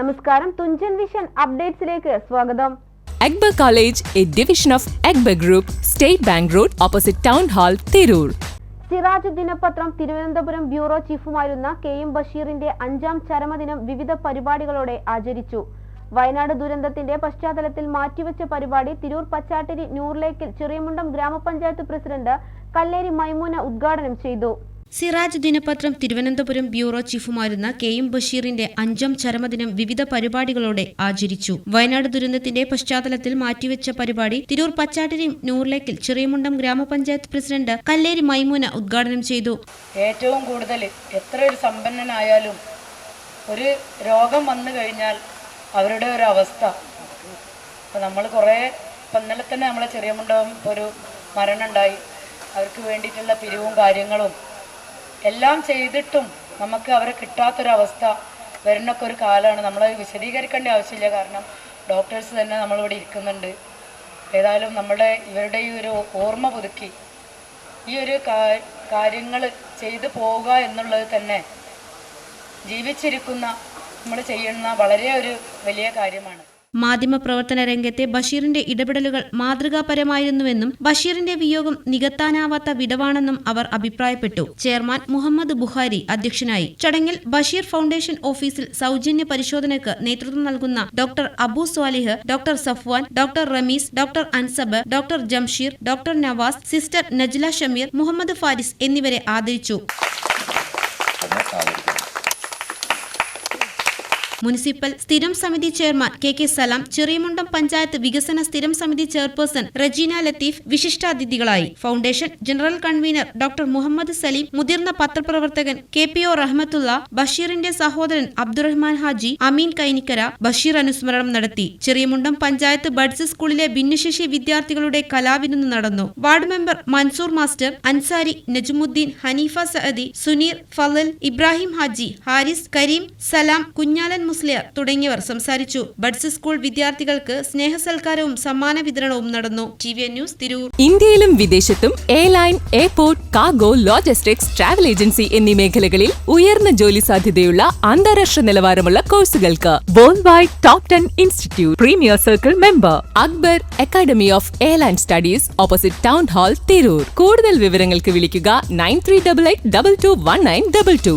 നമസ്കാരം. തുഞ്ചൻ വിഷൻ അപ്ഡേറ്റ്സിലേക്ക് സ്വാഗതം. Akbar college A division of Akbar group state bank road opposite town hall Tirur. Siraj ദിനപത്രം Thiruvananthapuram bureau ചീഫുമായിരുന്ന K M ബഷീറിന്റെ അഞ്ചാം ചരമദിനം വിവിധ പരിപാടികളോടെ ആചരിച്ചു. വയനാട് ദുരന്തത്തിന്റെ പശ്ചാത്തലത്തിൽ മാറ്റിവെച്ച പരിപാടി തിരൂർ പച്ചാട്ടിരി ന്യൂർലേക്കിൽ ചെറിയമുണ്ടം ഗ്രാമപഞ്ചായത്ത് പ്രസിഡന്റ് കല്ലേരി മൈമൂന ഉദ്ഘാടനം ചെയ്തു. സിറാജ് ദിനപത്രം തിരുവനന്തപുരം ബ്യൂറോ ചീഫുമായിരുന്ന കെ എം ബഷീറിന്റെ അഞ്ചാം ചരമദിനം വിവിധ പരിപാടികളോടെ ആചരിച്ചു. വയനാട് ദുരന്തത്തിന്റെ പശ്ചാത്തലത്തിൽ മാറ്റിവെച്ച പരിപാടി തിരൂർ പച്ചാട്ടിരി നൂറിലേക്കിൽ ചെറിയമുണ്ടം ഗ്രാമപഞ്ചായത്ത് പ്രസിഡന്റ് കല്ലേരി മൈമൂന ഉദ്ഘാടനം ചെയ്തു. ഏറ്റവും കൂടുതൽ എത്ര ഒരു സമ്പന്നനായാലും ഒരു രോഗം വന്നു കഴിഞ്ഞാൽ അവരുടെ ഒരു അവസ്ഥ. അപ്പോൾ നമ്മൾ കുറേ ഇന്നലെ തന്നെ നമ്മളെ ചെറിയമുണ്ടം ഒരു മരണം ഉണ്ടായി അവർക്ക് വേണ്ടിയിട്ടുള്ള പിരിവും കാര്യങ്ങളും എല്ലാം ചെയ്തിട്ടും നമുക്ക് അവരെ കിട്ടാത്തൊരവസ്ഥ വരുന്നൊക്കെ ഒരു കാലമാണ്. നമ്മൾ വിശദീകരിക്കേണ്ട ആവശ്യമില്ല. കാരണം ഡോക്ടേഴ്സ് തന്നെ നമ്മളിവിടെ ഇരിക്കുന്നുണ്ട്. ഏതായാലും നമ്മുടെ ഇവരുടെ ഈ ഒരു ഓർമ്മ പുതുക്കി ഈ ഒരു കാര്യങ്ങൾ ചെയ്തു പോവുക എന്നുള്ളത് തന്നെ ജീവിച്ചിരിക്കുന്ന നമ്മൾ ചെയ്യുന്ന വളരെ ഒരു വലിയ കാര്യമാണ്. മാധ്യമപ്രവർത്തന രംഗത്തെ ബഷീറിന്റെ ഇടപെടലുകൾ മാതൃകാപരമായിരുന്നുവെന്നും ബഷീറിന്റെ വിയോഗം നികത്താനാവാത്ത വിടവാണെന്നും അവർ അഭിപ്രായപ്പെട്ടു. ചെയർമാൻ മുഹമ്മദ് ബുഹാരി അധ്യക്ഷനായി. ചടങ്ങിൽ ബഷീർ ഫൗണ്ടേഷൻ ഓഫീസിൽ സൗജന്യ പരിശോധനയ്ക്ക് നേതൃത്വം നൽകുന്ന doctor Abu Swalih doctor Safwan doctor Rameez doctor Ansab doctor Jamsheer doctor Navas sister Najla Shameer Muhammad Faris എന്നിവരെ ആദരിച്ചു. മുനിസിപ്പൽ സ്ഥിരം സമിതി chairman K K Salam Cheriyamundam panchayat വികസന സ്ഥിരം സമിതി chairperson Rajeena Latheef വിശിഷ്ടാതിഥികളായി. Foundation general convener doctor Muhammad Saleem മുതിർന്ന പത്രപ്രവർത്തകൻ K P O Rahmathulla ബഷീറിന്റെ സഹോദരൻ അബ്ദുറഹ്മാൻ ഹാജി അമീൻ കൈനിക്കര ബഷീർ അനുസ്മരണം നടത്തി. ചെറിയമുണ്ടം പഞ്ചായത്ത് ബഡ്സ് സ്കൂളിലെ ഭിന്നശേഷി വിദ്യാർത്ഥികളുടെ കലാവിരുന്ന് നടന്നു. Ward member Mansoor master Ansari Najmuddeen Haneefa Saadi Suneer Falal Ibrahim Haji Haris Kareem Salam Kunhalan Musliyar തുടങ്ങിയവർ സംസാരിച്ചു. ബഡ്സ് സ്കൂൾ വിദ്യാർത്ഥികൾക്ക് സ്നേഹ സൽക്കാരവും സമ്മാന വിതരണവും നടന്നു. T V news Tirur. ഇന്ത്യയിലും വിദേശത്തും airline airport cargo logistics travel agency എന്നീ മേഖലകളിൽ ഉയർന്ന ജോലി സാധ്യതയുള്ള അന്താരാഷ്ട്ര നിലവാരമുള്ള കോഴ്സുകൾക്ക് world wide top ten institute premier circle member Akbar academy of airline studies opposite town hall Tirur. കൂടുതൽ വിവരങ്ങൾക്ക് വിളിക്കുക nine three double eight double two one nine double two